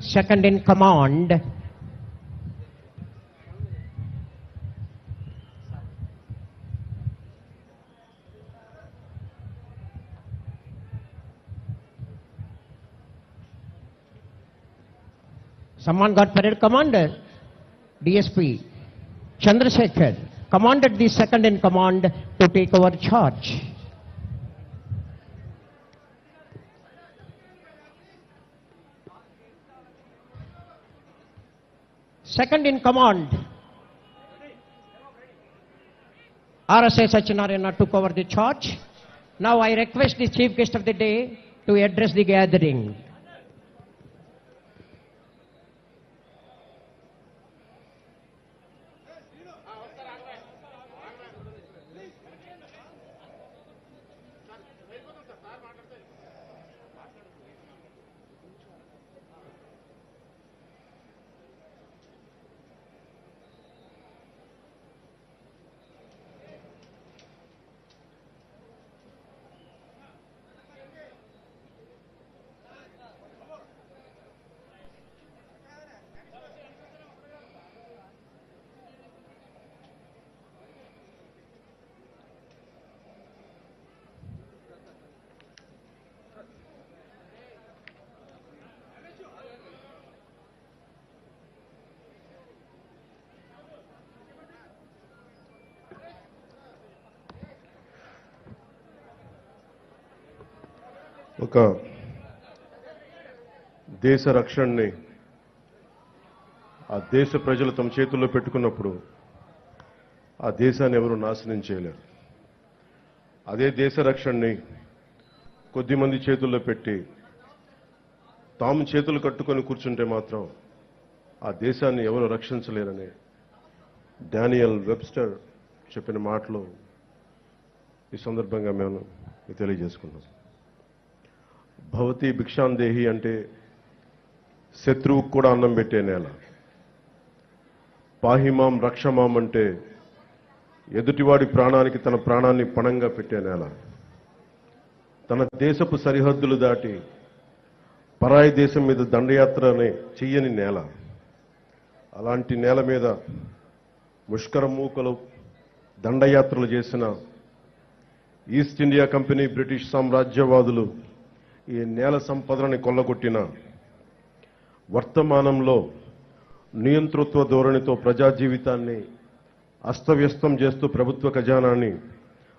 second in command. Someone got parade commander, DSP Chandrasekhar, commanded the second in command to take over charge. Second in command, RSA Sachinarayana took over the charge. Now I request the chief guest of the day to address the gathering. ఒక దేశ రక్షణని ఆ దేశ ప్రజలు తమ చేతుల్లో పెట్టుకున్నప్పుడు ఆ దేశాన్ని ఎవరు నాశనం చేయలేరు. అదే దేశ రక్షణని కొద్దిమంది చేతుల్లో పెట్టి తాము చేతులు కట్టుకొని కూర్చుంటే మాత్రం ఆ దేశాన్ని ఎవరు రక్షించలేరని డానియల్ వెబ్స్టర్ చెప్పిన మాటలు ఈ సందర్భంగా మేము తెలియజేసుకున్నాం భవతి భిక్షాందేహి అంటే శత్రువుకు కూడా అన్నం పెట్టే నేల. పాహిమాం రక్షమాం అంటే ఎదుటివాడి ప్రాణానికి తన ప్రాణాన్ని పణంగా పెట్టే నేల. తన దేశపు సరిహద్దులు దాటి పరాయి దేశం మీద దండయాత్రని చెయ్యని నేల. అలాంటి నేల మీద ముష్కర మూకలు దండయాత్రలు చేసిన ఈస్ట్ ఇండియా కంపెనీ బ్రిటిష్ సామ్రాజ్యవాదులు ఈ నేల సంపదలని కొల్లగొట్టిన వర్తమానంలో నియంతృత్వ ధోరణితో ప్రజా జీవితాన్ని అస్తవ్యస్తం చేస్తూ ప్రభుత్వ ఖజానాన్ని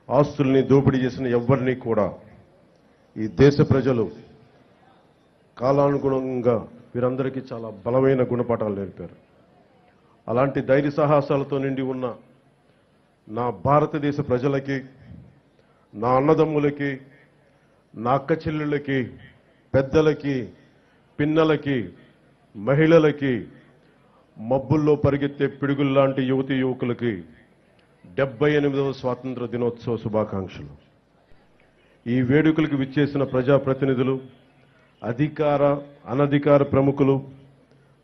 ఆస్తుల్ని దోపిడీ చేసిన ఎవరిని కూడా ఈ దేశ ప్రజలు కాలానుగుణంగా వీరందరికీ చాలా బలమైన గుణపాఠాలు నేర్పారు. అలాంటి ధైర్య సాహసాలతో నిండి ఉన్న నా భారతదేశ ప్రజలకి నా అన్నదమ్ములకి నా అక్క చెల్లెళ్ళకి పెద్దలకి పిన్నలకి మహిళలకి మబ్బుల్లో పరిగెత్తే పిడుగుల్లాంటి యువతి యువకులకి డెబ్బై ఎనిమిదవ స్వాతంత్ర దినోత్సవ శుభాకాంక్షలు. ఈ వేడుకలకు విచ్చేసిన ప్రజాప్రతినిధులు అధికార అనధికార ప్రముఖులు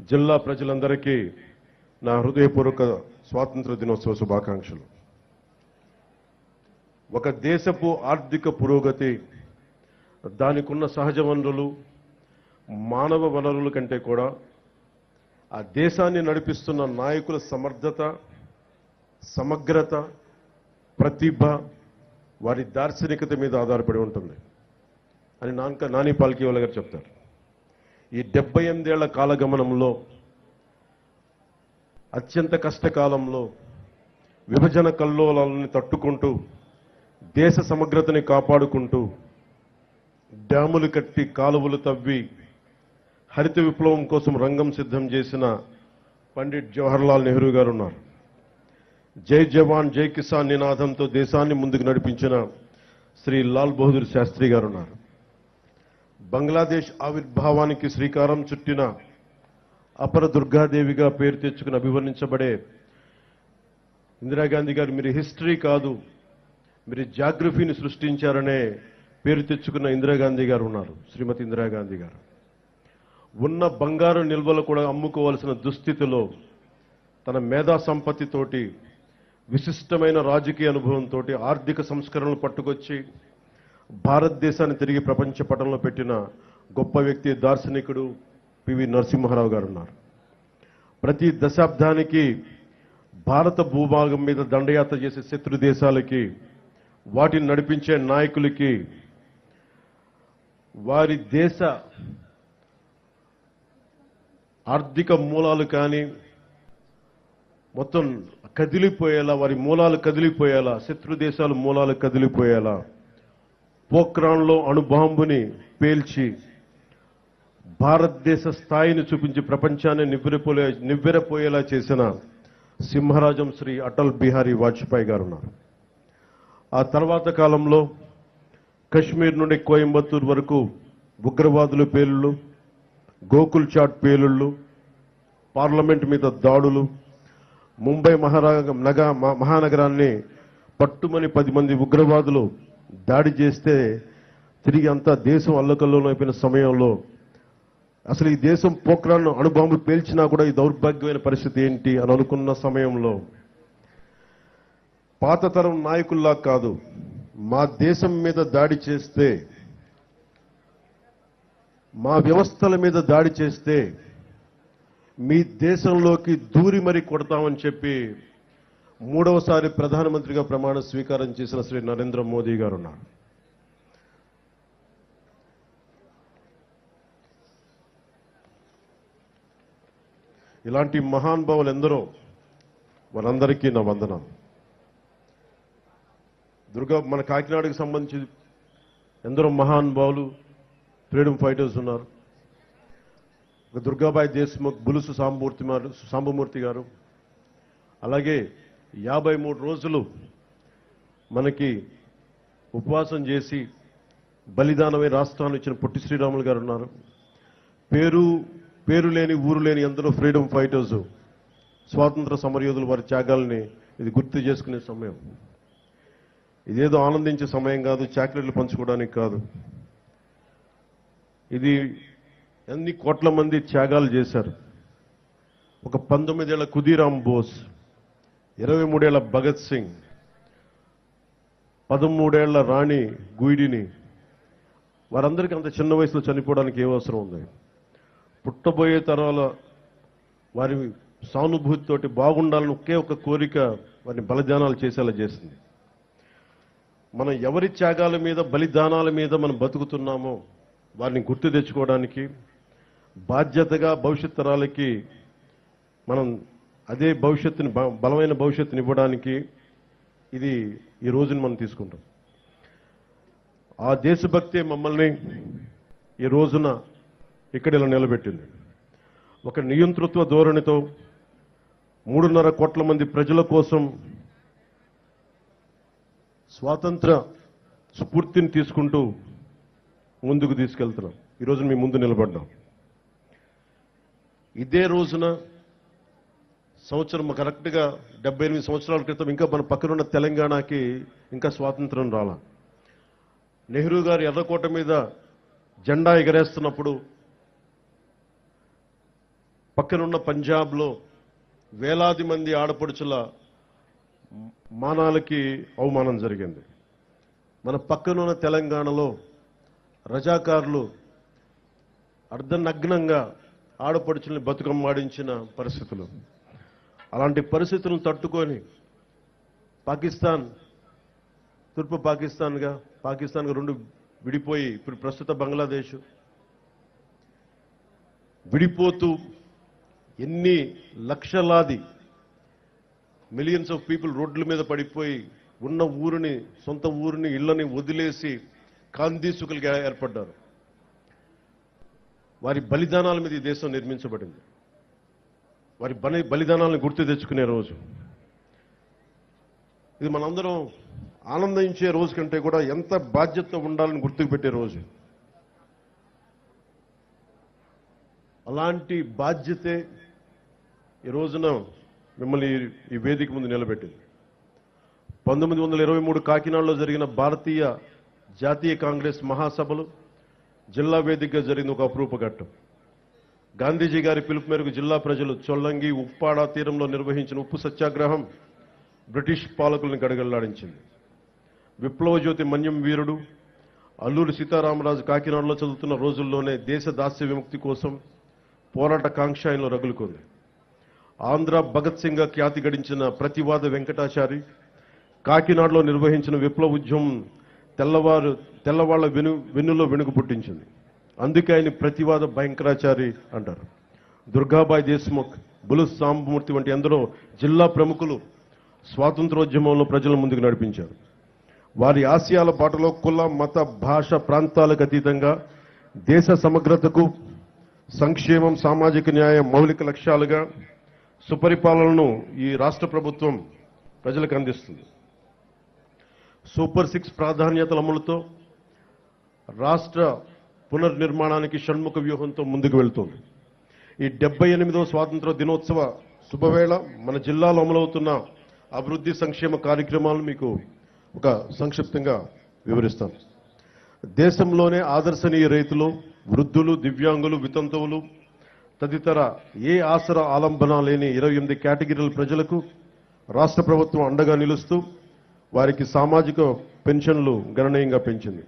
జిల్లా ప్రజలందరికీ నా హృదయపూర్వక స్వాతంత్ర దినోత్సవ శుభాకాంక్షలు. ఒక దేశపు ఆర్థిక పురోగతి దానికున్న సహజ వనరులు మానవ వనరుల కంటే కూడా ఆ దేశాన్ని నడిపిస్తున్న నాయకుల సమర్థత సమగ్రత ప్రతిభ వారి దార్శనికత మీద ఆధారపడి ఉంటుంది అని నాన్క నాని పాల్కీవాల గారు చెప్తారు. ఈ డెబ్బై ఎనిమిదేళ్ళ కాలగమనంలో అత్యంత కష్టకాలంలో విభజన కల్లోలాలని తట్టుకుంటూ దేశ సమగ్రతని కాపాడుకుంటూ డ్యాములు కట్టి కాలువలు తవ్వి హరిత విప్లవం కోసం రంగం సిద్ధం చేసిన పండిట్ జవహర్లాల్ నెహ్రూ గారు ఉన్నారు జై జవాన్ జై కిసాన్ నినాదంతో దేశాన్ని ముందుకు నడిపించిన శ్రీ లాల్ బహదూర్ శాస్త్రి గారు ఉన్నారు బంగ్లాదేశ్ ఆవిర్భావానికి శ్రీకారం చుట్టిన అపర దుర్గాదేవిగా పేరు తెచ్చుకుని అభివర్ణించబడే ఇందిరాగాంధీ గారు మీరు హిస్టరీ కాదు మీరు జాగ్రఫీని సృష్టించారనే పేరు తెచ్చుకున్న ఇందిరాగాంధీ గారు ఉన్నారు శ్రీమతి ఇందిరాగాంధీ గారు. ఉన్న బంగారు నిల్వలు కూడా అమ్ముకోవాల్సిన దుస్థితిలో తన మేధా సంపత్తితోటి విశిష్టమైన రాజకీయ అనుభవంతో ఆర్థిక సంస్కరణలు పట్టుకొచ్చి భారతదేశాన్ని తిరిగి ప్రపంచ పటంలో పెట్టిన గొప్ప వ్యక్తి దార్శనికుడు పివి నరసింహారావు గారు ఉన్నారు. ప్రతి దశాబ్దానికి భారత భూభాగం మీద దండయాత్ర చేసే శత్రు దేశాలకి వాటిని నడిపించే నాయకులకి వారి దేశ ఆర్థిక మూలాలు కానీ మొత్తం కదిలిపోయేలా వారి మూలాలు కదిలిపోయేలా శత్రు దేశాల మూలాలు కదిలిపోయేలా పోక్రాన్లో అణుబాంబుని పేల్చి భారతదేశ స్థాయిని చూపించి ప్రపంచాన్ని నివ్వెరపోలే నివ్వెరపోయేలా చేసిన సింహరాజం శ్రీ అటల్ బిహారీ వాజ్పేయి గారు ఉన్నారు. ఆ తర్వాత కాలంలో కశ్మీర్ నుండి కోయంబత్తూర్ వరకు ఉగ్రవాదుల పేలుళ్ళు గోకుల్ చాట్ పేలుళ్ళు పార్లమెంట్ మీద దాడులు ముంబై మహారా నగ మహానగరాన్ని పట్టుమని పది మంది ఉగ్రవాదులు దాడి చేస్తే తిరిగి అంతా దేశం అల్లకల్లోలం సమయంలో అసలు ఈ దేశం పోఖ్రాన్ అణుబాంబులు పేల్చినా కూడా ఈ దౌర్భాగ్యమైన పరిస్థితి ఏంటి అని అనుకున్న సమయంలో పాత తరం నాయకుల్లా కాదు మా దేశం మీద దాడి చేస్తే మా వ్యవస్థల మీద దాడి చేస్తే మీ దేశంలోకి దూరి మరి కొడతామని చెప్పి మూడవసారి ప్రధానమంత్రిగా ప్రమాణ స్వీకారం చేసిన శ్రీ నరేంద్ర మోదీ గారు ఉన్నారు. ఇలాంటి మహానుభావులు ఎందరో వారందరికీ నా వందనాలు. దుర్గా మన కాకినాడకు సంబంధించి ఎందరో మహానుభావులు ఫ్రీడమ్ ఫైటర్స్ ఉన్నారు. ఒక దుర్గాబాయి దేశ్ముఖ్ బులుసు సాంబూర్తి గారు సాంబమూర్తి గారు. అలాగే యాభై మూడు రోజులు మనకి ఉపవాసం చేసి బలిదానమే రాష్ట్రాన్ని ఇచ్చిన పొట్టి శ్రీరాములు గారు ఉన్నారు. పేరు పేరు లేని ఊరు లేని ఎందరో ఫ్రీడమ్ ఫైటర్స్ స్వాతంత్ర సమరయోధులు వారి త్యాగాల్ని ఇది గుర్తు చేసుకునే సమయం. ఇదేదో ఆనందించే సమయం కాదు చాక్లెట్లు పంచుకోవడానికి కాదు. ఇది ఎన్ని కోట్ల మంది త్యాగాలు చేశారు. ఒక పంతొమ్మిదేళ్ళ కుదీరాం బోస్ ఇరవై మూడేళ్ళ భగత్ సింగ్ పదమూడేళ్ళ రాణి గుయిడిని. వారందరికీ అంత చిన్న వయసులో చనిపోవడానికి ఏ అవసరం ఉంది? పుట్టబోయే తరాల వారి సానుభూతితోటి బాగుండాలని ఒకే ఒక కోరిక వారిని బలిదానాలు చేసేలా చేసింది. మనం ఎవరి త్యాగాల మీద బలిదానాల మీద మనం బతుకుతున్నామో వారిని గుర్తు తెచ్చుకోవడానికి బాధ్యతగా భవిష్యత్ తరాలకి మనం అదే భవిష్యత్తుని బ- బలమైన భవిష్యత్తుని ఇవ్వడానికి ఇది ఈ రోజుని మనం తీసుకుంటాం. ఆ దేశభక్తే మమ్మల్ని ఈ రోజున ఇక్కడ ఇలా నిలబెట్టింది. ఒక నియంతృత్వ ధోరణితో మూడున్నర కోట్ల మంది ప్రజల కోసం స్వాతంత్ర స్ఫూర్తిని తీసుకుంటూ ముందుకు తీసుకెళ్తున్నాం. ఈరోజు మీ ముందు నిలబడ్డాం. ఇదే రోజున సంవత్సరం కరెక్ట్గా డెబ్బై ఎనిమిది సంవత్సరాల క్రితం ఇంకా మన పక్కనున్న తెలంగాణకి ఇంకా స్వాతంత్రం రాల. నెహ్రూ గారు ఎర్రకోట మీద జెండా ఎగరేస్తున్నప్పుడు పక్కనున్న పంజాబ్లో వేలాది మంది ఆడపడుచుల మానాలకి అవమానం జరిగింది. మన పక్కనున్న తెలంగాణలో రజాకారులు అర్ధనగ్నంగా ఆడపడుచుల్ని బతుకమ్మాడించిన పరిస్థితులు. అలాంటి పరిస్థితులను తట్టుకొని పాకిస్తాన్ తూర్పు పాకిస్తాన్గా పాకిస్తాన్గా రెండు విడిపోయి ఇప్పుడు ప్రస్తుత బంగ్లాదేశ్ విడిపోతూ ఎన్ని లక్షలాది మిలియన్స్ ఆఫ్ పీపుల్ రోడ్ల మీద పడిపోయి ఉన్న ఊరిని సొంత ఊరిని ఇళ్ళని వదిలేసి కాందీసుకులుగా ఏర్పడ్డారు. వారి బలిదానాల మీద ఈ దేశం నిర్మించబడింది. వారి బలి బలిదానాలను గుర్తు తెచ్చుకునే రోజు. ఇది మనందరం ఆనందించే రోజు కంటే కూడా ఎంత బాధ్యత ఉండాలని గుర్తుకు పెట్టే రోజు. అలాంటి బాధ్యతే ఈ రోజున మిమ్మల్ని ఈ- వేదిక ముందు నిలబెట్టింది. పంతొమ్మిది వందల ఇరవై మూడు కాకినాడలో జరిగిన భారతీయ జాతీయ కాంగ్రెస్ మహాసభలు జిల్లా వేదికగా జరిగిన ఒక అపురూప ఘట్టం. గాంధీజీ గారి పిలుపు మేరకు జిల్లా ప్రజలు చొల్లంగి ఉప్పాడ తీరంలో నిర్వహించిన ఉప్పు సత్యాగ్రహం బ్రిటిష్ పాలకులను గడగళ్ళాడించింది విప్లవజ్యోతి మన్యం వీరుడు అల్లూరి సీతారామరాజు కాకినాడలో చదువుతున్న రోజుల్లోనే దేశ దాస్య విముక్తి కోసం పోరాట కాంక్ష ఆయనలో రగులుకుంది. ఆంధ్ర భగత్ సింగ్ ఖ్యాతి గడించిన ప్రతివాద వెంకటాచారి కాకినాడలో నిర్వహించిన విప్లవ ఉద్యమం తెల్లవారు తెల్లవాళ్ళ వెను వెన్నులో వెనుక పుట్టించింది అందుకే ఆయన ప్రతివాద భయంకరాచారి అంటారు. దుర్గాబాయి దేశ్ముఖ్ బులు సాంబమూర్తి వంటి ఎందరో జిల్లా ప్రముఖులు స్వాతంత్రోద్యమంలో ప్రజల ముందుకు నడిపించారు. వారి ఆశయాల పాటలో కుల మత భాష ప్రాంతాలకు అతీతంగా దేశ సమగ్రతకు సంక్షేమం సామాజిక న్యాయం మౌలిక లక్ష్యాలుగా సుపరిపాలనను ఈ రాష్ట్ర ప్రభుత్వం ప్రజలకు అందిస్తుంది. సూపర్ సిక్స్ ప్రాధాన్యతల అమలుతో రాష్ట్ర పునర్నిర్మాణానికి షణ్ముఖ వ్యూహంతో ముందుకు వెళ్తోంది. ఈ డెబ్బై ఎనిమిదవ స్వాతంత్ర దినోత్సవ శుభవేళ మన జిల్లాలో అమలవుతున్న అభివృద్ధి సంక్షేమ కార్యక్రమాలను మీకు ఒక సంక్షిప్తంగా వివరిస్తాను. దేశంలోనే ఆదర్శనీయ రైతులు వృద్ధులు దివ్యాంగులు వితంతువులు తదితర ఏ ఆసర ఆలంబన లేని ఇరవై ఎనిమిది కేటగిరీల ప్రజలకు రాష్ట్ర ప్రభుత్వం అండగా నిలుస్తూ వారికి సామాజిక పెన్షన్లు గణనీయంగా పెంచింది.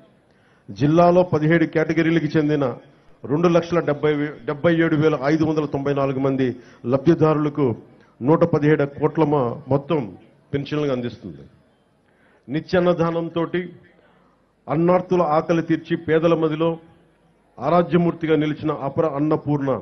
జిల్లాలో పదిహేడు కేటగిరీలకు చెందిన రెండు లక్షల డెబ్బై వే- డెబ్బై ఏడు వేల ఐదు వందల తొంభై నాలుగు మంది లబ్ధిదారులకు నూట పదిహేడు కోట్ల మొత్తం పెన్షన్లు అందిస్తుంది. నిత్యాన్నదానంతో అన్నార్థుల ఆకలి తీర్చి పేదల మదిలో ఆరాధ్యమూర్తిగా నిలిచిన అపర అన్నపూర్ణ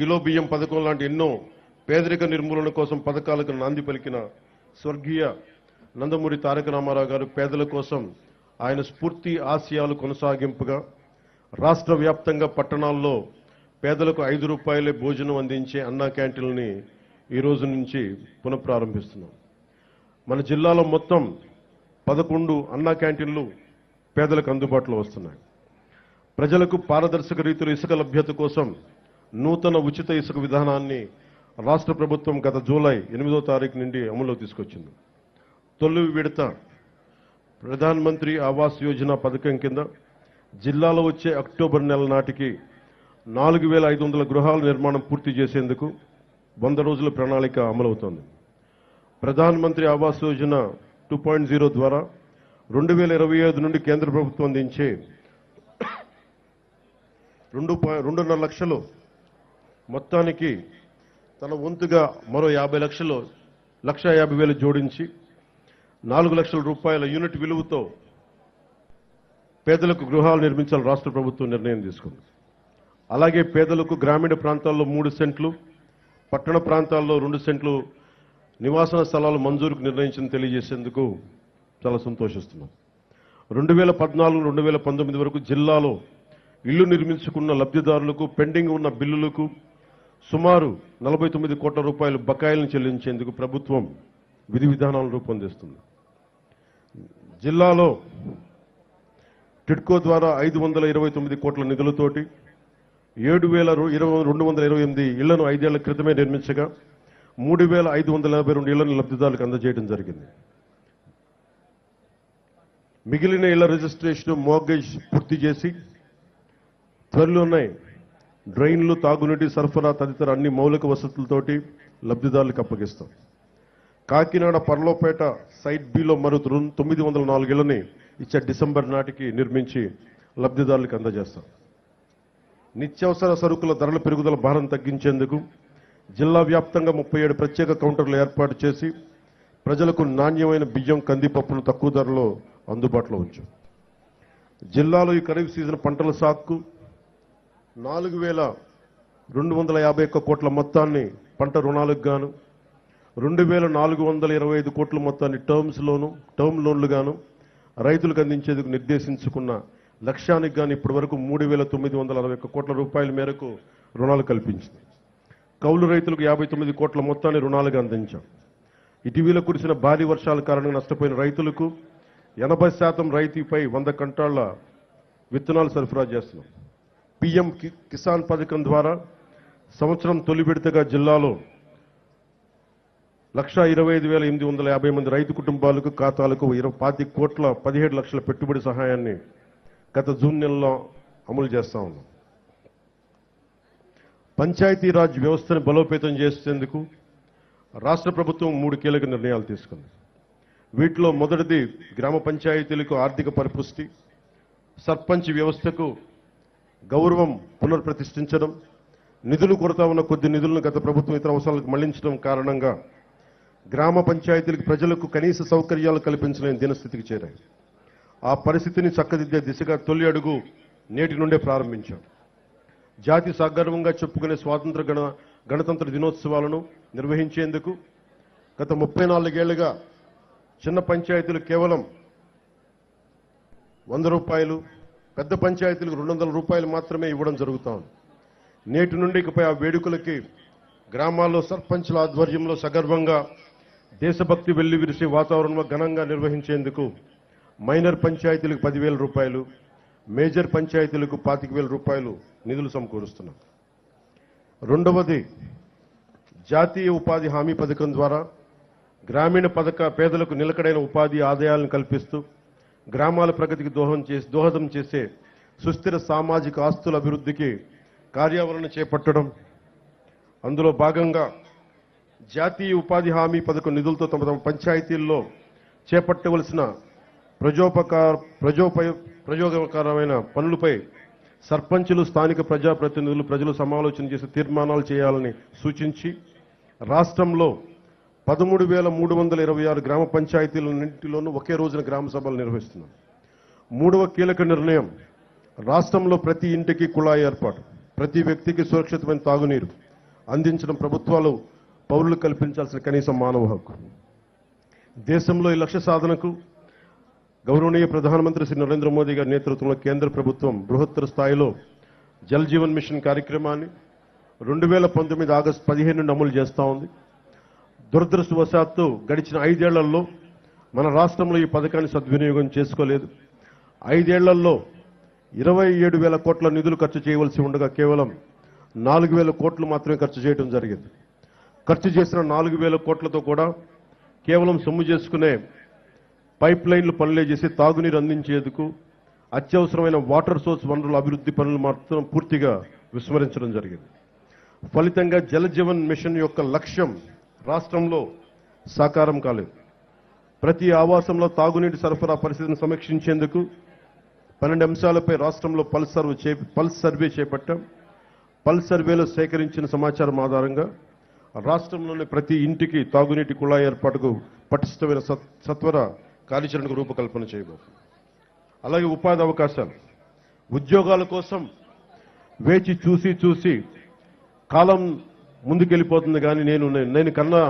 కిలో బియ్యం పథకం లాంటి ఎన్నో పేదరిక నిర్మూలన కోసం పథకాలకు నాంది పలికిన స్వర్గీయ నందమూరి తారక రామారావు గారు పేదల కోసం ఆయన స్ఫూర్తి ఆశయాలు కొనసాగింపుగా రాష్ట్ర వ్యాప్తంగా పట్టణాల్లో పేదలకు ఐదు రూపాయలే భోజనం అందించే అన్నా క్యాంటీన్లని ఈ రోజు నుంచి పునఃప్రారంభిస్తున్నాం. మన జిల్లాలో మొత్తం పదకొండు అన్నా క్యాంటీన్లు పేదలకు అందుబాటులో వస్తున్నాయి. ప్రజలకు పారదర్శక రీతిలో ఇసుక లభ్యత కోసం నూతన ఉచిత ఇసుక విధానాన్ని రాష్ట్ర ప్రభుత్వం గత జూలై ఎనిమిదో తారీఖు నుండి అమల్లో తీసుకొచ్చింది. తొలి విడత ప్రధాన్ మంత్రి ఆవాస్ యోజన పథకం కింద జిల్లాలో వచ్చే అక్టోబర్ నెల నాటికి నాలుగు వేల ఐదు వందల గృహాల నిర్మాణం పూర్తి చేసేందుకు వంద రోజుల ప్రణాళిక అమలవుతోంది. Pradhan Mantri Awas Yojana two point zero ద్వారా రెండు వేల ఇరవై ఐదు నుండి కేంద్ర ప్రభుత్వం అందించే రెండు పాయి- రెండున్నర లక్షలు మొత్తానికి తన వంతుగా మరో యాభై లక్షలు లక్ష యాభై వేలు జోడించి నాలుగు లక్షల రూపాయల యూనిట్ విలువతో పేదలకు గృహాలు నిర్మించాలని రాష్ట్ర ప్రభుత్వం నిర్ణయం తీసుకుంది. అలాగే పేదలకు గ్రామీణ ప్రాంతాల్లో మూడు సెంట్లు పట్టణ ప్రాంతాల్లో రెండు సెంట్లు నివాసన స్థలాలు మంజూరుకు నిర్ణయించింది తెలియజేసేందుకు చాలా సంతోషిస్తున్నాం. రెండు వేల పద్నాలుగు రెండు వేల పంతొమ్మిది వరకు జిల్లాలో ఇల్లు నిర్మించుకున్న లబ్ధిదారులకు పెండింగ్ ఉన్న బిల్లులకు సుమారు నలభై తొమ్మిది కోట్ల రూపాయలు బకాయిలను చెల్లించేందుకు ప్రభుత్వం విధి విధానాలను రూపొందిస్తుంది. జిల్లాలో టిడ్కో ద్వారా ఐదు వందల ఇరవై తొమ్మిది కోట్ల నిధులతోటి ఏడు వేల ఇరవై రెండు వందల ఇరవై ఎనిమిది ఇళ్ళను ఐదేళ్ళ క్రితమే నిర్మించగా మూడు వేల ఐదు వందల యాభై రెండు ఇళ్ళను లబ్ధిదారులకు అందజేయడం జరిగింది. మిగిలిన ఇళ్ళ రిజిస్ట్రేషన్ మోర్గేజ్ పూర్తి చేసి త్వరలోనే డ్రైన్లు తాగునీటి సరఫరా తదితర అన్ని మౌలిక వసతులతోటి లబ్ధిదారులకు అప్పగిస్తాం. కాకినాడ పర్లోపేట సైట్ బిలో మరో తొమ్మిది వందల నాలుగేళ్ళని ఇచ్చే డిసెంబర్ నాటికి నిర్మించి లబ్ధిదారులకు అందజేస్తాం. నిత్యావసర సరుకుల ధరల పెరుగుదల భారం తగ్గించేందుకు జిల్లా వ్యాప్తంగా ముప్పై ఏడు ప్రత్యేక కౌంటర్లు ఏర్పాటు చేసి ప్రజలకు నాణ్యమైన బియ్యం కందిపప్పును తక్కువ ధరలో అందుబాటులో ఉంచు. జిల్లాలో ఈ ఖరీఫ్ సీజన్ పంటల సాగుకు నాలుగు వేల రెండు వందల యాభై ఒక్క కోట్ల మొత్తాన్ని పంట రుణాలకు గాను రెండు వేల నాలుగు వందల ఇరవై ఐదు కోట్ల మొత్తాన్ని టర్మ్స్ లోను టర్మ్ లోన్లు గాను రైతులకు అందించేందుకు నిర్దేశించుకున్న లక్ష్యానికి గాను ఇప్పటి వరకు మూడు వేల తొమ్మిది వందల అరవై ఒక్క కోట్ల రూపాయల మేరకు రుణాలు కల్పించింది. కౌలు రైతులకు యాభై తొమ్మిది కోట్ల మొత్తాన్ని రుణాలుగా అందించాం. ఇటీవల కురిసిన భారీ వర్షాల కారణంగా నష్టపోయిన రైతులకు ఎనభై శాతం రైతుపై వంద కంటాళ్ళ విత్తనాలు సరఫరా చేస్తున్నాం. పిఎం కి- కిసాన్ పథకం ద్వారా సంవత్సరం తొలి విడతగా జిల్లాలో లక్షా ఇరవై ఐదు వేల ఎనిమిది వందల యాభై మంది రైతు కుటుంబాలకు ఖాతాలకు ఇరవై పాతి కోట్ల పదిహేడు లక్షల పెట్టుబడి సహాయాన్ని గత జూన్ నెలలో అమలు చేస్తా ఉన్నాం. పంచాయతీరాజ్ వ్యవస్థను బలోపేతం చేసేందుకు రాష్ట్ర ప్రభుత్వం మూడు కీలక నిర్ణయాలు తీసుకుంది. వీటిలో మొదటిది గ్రామ పంచాయతీలకు ఆర్థిక పరిపుష్టి సర్పంచ్ వ్యవస్థకు గౌరవం పునర్ప్రతిష్ఠించడం నిధులు కొరత ఉన్న కొద్ది నిధులను గత ప్రభుత్వం ఇతర అవసరాలకు మళ్ళించడం కారణంగా గ్రామ పంచాయతీలకు ప్రజలకు కనీస సౌకర్యాలు కల్పించలేని దినస్థితికి చేరాయి. ఆ పరిస్థితిని చక్కదిద్దే దిశగా తొలి అడుగు నేటి నుండే ప్రారంభించాం. జాతి సగర్వంగా చెప్పుకునే స్వాతంత్ర గణ గణతంత్ర దినోత్సవాలను నిర్వహించేందుకు గత ముప్పై నాలుగేళ్ళుగా చిన్న పంచాయతీలు కేవలం వంద రూపాయలు పెద్ద పంచాయతీలకు రెండు వందల రూపాయలు మాత్రమే ఇవ్వడం జరుగుతూ ఉంది నేటి నుండి ఇకపై ఆ వేడుకలకి గ్రామాల్లో సర్పంచ్ల ఆధ్వర్యంలో సగర్వంగా దేశభక్తి వెల్లివిరిసే వాతావరణంలో ఘనంగా నిర్వహించేందుకు మైనర్ పంచాయతీలకు పదివేల రూపాయలు మేజర్ పంచాయతీలకు పాతిక వేల రూపాయలు నిధులు సమకూరుస్తున్నాం. రెండవది జాతీయ ఉపాధి హామీ పథకం ద్వారా గ్రామీణ పథక పేదలకు నిలకడైన ఉపాధి ఆదాయాలను కల్పిస్తూ గ్రామాల ప్రగతికి దోహం చేసి దోహదం చేసే సుస్థిర సామాజిక ఆస్తుల అభివృద్ధికి కార్యావరణ చేపట్టడం. అందులో భాగంగా జాతీయ ఉపాధి హామీ పథకం నిధులతో తమ తమ పంచాయతీల్లో చేపట్టవలసిన ప్రజోపకార ప్రజోపయ ప్రయోగకరమైన పనులపై సర్పంచులు స్థానిక ప్రజాప్రతినిధులు ప్రజలు సమాలోచన చేసి తీర్మానాలు చేయాలని సూచించి రాష్ట్రంలో పదమూడు వేల మూడు వందల ఇరవై ఆరు గ్రామ పంచాయతీలన్నింటిలోనూ ఒకే రోజున గ్రామ సభలు నిర్వహిస్తున్నాం. మూడవ కీలక నిర్ణయం రాష్ట్రంలో ప్రతి ఇంటికి కుళాయి ఏర్పాటు. ప్రతి వ్యక్తికి సురక్షితమైన తాగునీరు అందించడం ప్రభుత్వాలు పౌరులు కల్పించాల్సిన కనీసం మానవ హక్కు. దేశంలో ఈ లక్ష్య సాధనకు గౌరవనీయ ప్రధానమంత్రి శ్రీ నరేంద్ర మోదీ గారి నేతృత్వంలో కేంద్ర ప్రభుత్వం బృహత్తర స్థాయిలో జల్ జీవన్ మిషన్ కార్యక్రమాన్ని రెండు వేల పంతొమ్మిది ఆగస్టు పదిహేను నుండి అమలు చేస్తూ ఉంది. దురదృష్టవశాత్తు గడిచిన ఐదేళ్ళలో మన రాష్ట్రంలో ఈ పథకాన్ని సద్వినియోగం చేసుకోలేదు. ఐదేళ్ళలో ఇరవై ఏడు వేల కోట్ల నిధులు ఖర్చు చేయవలసి ఉండగా కేవలం నాలుగు వేల కోట్లు మాత్రమే ఖర్చు చేయడం జరిగింది. ఖర్చు చేసిన నాలుగు వేల కోట్లతో కూడా కేవలం సొమ్ము చేసుకునే పైప్ లైన్లు పనులే చేసి తాగునీరు అందించేందుకు అత్యవసరమైన వాటర్ సోర్స్ వనరుల అభివృద్ధి పనులు మాత్రం పూర్తిగా విస్మరించడం జరిగింది. ఫలితంగా జల జీవన్ మిషన్ యొక్క లక్ష్యం రాష్ట్రంలో సాకారం కాలేదు. ప్రతి ఆవాసంలో తాగునీటి సరఫరా పరిస్థితిని సమీక్షించేందుకు పన్నెండు అంశాలపై రాష్ట్రంలో పల్స్ సర్వే చే పల్స్ సర్వే చేపట్టాం. పల్స్ సర్వేలో సేకరించిన సమాచారం ఆధారంగా రాష్ట్రంలోని ప్రతి ఇంటికి తాగునీటి కుళాయి ఏర్పాటుకు పటిష్టమైన సత్- సత్వర కార్యాచరణకు రూపకల్పన చేయబోతుంది అలాగే ఉపాధి అవకాశాలు. ఉద్యోగాల కోసం వేచి చూసి చూసి కాలం ముందుకెళ్ళిపోతుంది కానీ నేను నేను కన్నా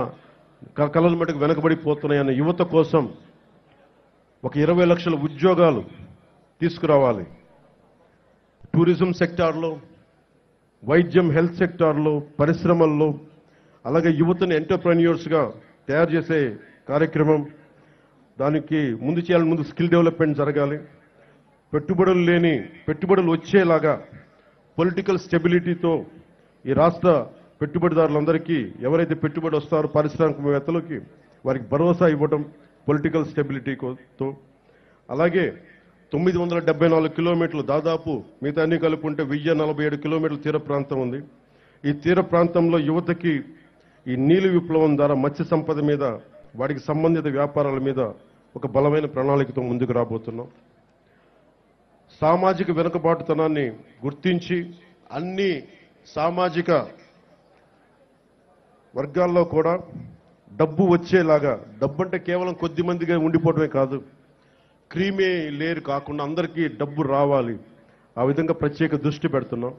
కలల మటుకు వెనకబడిపోతున్నాయన్న యువత కోసం ఒక ఇరవై లక్షల ఉద్యోగాలు తీసుకురావాలి. టూరిజం సెక్టార్లో వైద్యం హెల్త్ సెక్టార్లో పరిశ్రమల్లో అలాగే యువతను ఎంటర్ప్రెన్యూర్స్గా తయారు చేసే కార్యక్రమం. దానికి ముందు చేయాలని ముందు స్కిల్ డెవలప్మెంట్ జరగాలి. పెట్టుబడులు లేని పెట్టుబడులు వచ్చేలాగా పొలిటికల్ స్టెబిలిటీతో ఈ రాష్ట్ర పెట్టుబడిదారులందరికీ ఎవరైతే పెట్టుబడి వస్తారో పారిశ్రామికవేత్తలకి వారికి భరోసా ఇవ్వడం పొలిటికల్ స్టెబిలిటీతో అలాగే తొమ్మిది వందల డెబ్బై నాలుగు కిలోమీటర్లు దాదాపు మిగతా అన్ని కలుపుకుంటే వెయ్యి నలభై ఏడు కిలోమీటర్ల తీర ప్రాంతం ఉంది. ఈ తీర ప్రాంతంలో యువతకి ఈ నీలి విప్లవం ద్వారా మత్స్య సంపద మీద వాటికి సంబంధిత వ్యాపారాల మీద ఒక బలమైన ప్రణాళికతో ముందుకు రాబోతున్నాం. సామాజిక వెనుకబాటుతనాన్ని గుర్తించి అన్ని సామాజిక వర్గాల్లో కూడా డబ్బు వచ్చేలాగా డబ్బు అంటే కేవలం కొద్ది మందిగా ఉండిపోవడమే కాదు. క్రీమే లేరు కాకుండా అందరికీ డబ్బు రావాలి. ఆ విధంగా ప్రత్యేక దృష్టి పెడుతున్నాం.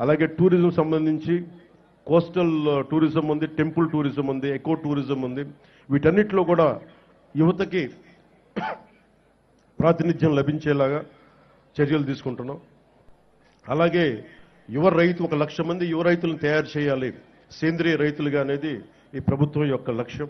అలాగే టూరిజం సంబంధించి కోస్టల్ టూరిజం ఉంది టెంపుల్ టూరిజం ఉంది ఎకో టూరిజం ఉంది. వీటన్నిటిలో కూడా యువతకి ప్రాతినిధ్యం లభించేలాగా చర్యలు తీసుకుంటున్నాం. అలాగే యువ రైతు ఒక లక్ష మంది యువ రైతులను తయారు చేయాలి. సేంద్రియ రైతులుగా అనేది ఈ ప్రభుత్వం యొక్క లక్ష్యం.